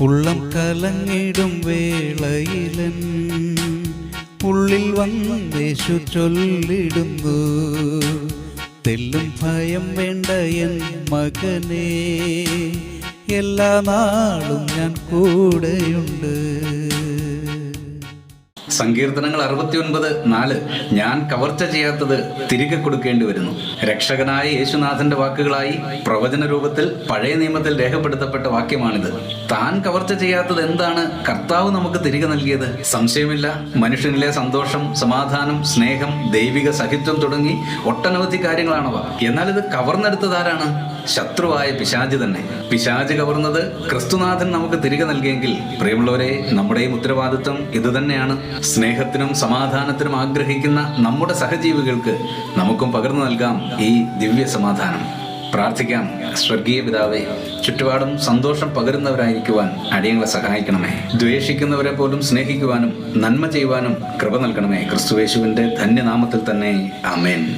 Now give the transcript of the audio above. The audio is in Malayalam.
ഉള്ളം കലങ്ങിടും വേളയിലൻ. ഉള്ളിൽ വന്നേശു ചൊല്ലിടുന്നു. തെല്ലും ഭയം വേണ്ട എൻ മകനെ. എല്ലാ നാളും ഞാൻ കൂടെയുണ്ട്. സങ്കീർത്തനങ്ങൾ അറുപത്തിയൊൻപത് നാല് ഞാൻ കവർച്ച ചെയ്യാത്തത് തിരികെ കൊടുക്കേണ്ടി വരുന്നു. രക്ഷകനായ യേശുനാഥന്റെ വാക്കുകളായി പ്രവചന രൂപത്തിൽ പഴയ നിയമത്തിൽ രേഖപ്പെടുത്തപ്പെട്ട വാക്യമാണിത്. താൻ കവർച്ച ചെയ്യാത്തത് എന്താണ്? കർത്താവ് നമുക്ക് തിരികെ നൽകിയത്. സംശയമില്ല. മനുഷ്യനിലെ സന്തോഷം സമാധാനം സ്നേഹം ദൈവിക സഹിത്വം തുടങ്ങി ഒട്ടനവധി കാര്യങ്ങളാണവ. എന്നാൽ ഇത് കവർന്നെടുത്തത് ആരാണ്? ശത്രുവായ പിശാജ് തന്നെ. പിശാജ് കവർന്നത് ക്രിസ്തുനാഥൻ നമുക്ക് തിരികെ നൽകിയെങ്കിൽ പ്രിയമുള്ളവരെ നമ്മുടെയും ഉത്തരവാദിത്വം ഇതുതന്നെയാണ് സ്നേഹത്തിനും സമാധാനത്തിനും ആഗ്രഹിക്കുന്ന നമ്മുടെ സഹജീവികൾക്ക് നമുക്കും പകർന്നു നൽകാം ഈ ദിവ്യ സമാധാനം. പ്രാർത്ഥിക്കാം. സ്വർഗീയ പിതാവെ ചുറ്റുപാടും സന്തോഷം പകരുന്നവരായിരിക്കുവാൻ അടിയങ്ങളെ സഹായിക്കണമേ. ദ്വേഷിക്കുന്നവരെ പോലും സ്നേഹിക്കുവാനും നന്മ ചെയ്യുവാനും കൃപ നൽകണമേ. ക്രിസ്തുവേശുവിന്റെ ധന്യനാമത്തിൽ തന്നെ. അമേൻ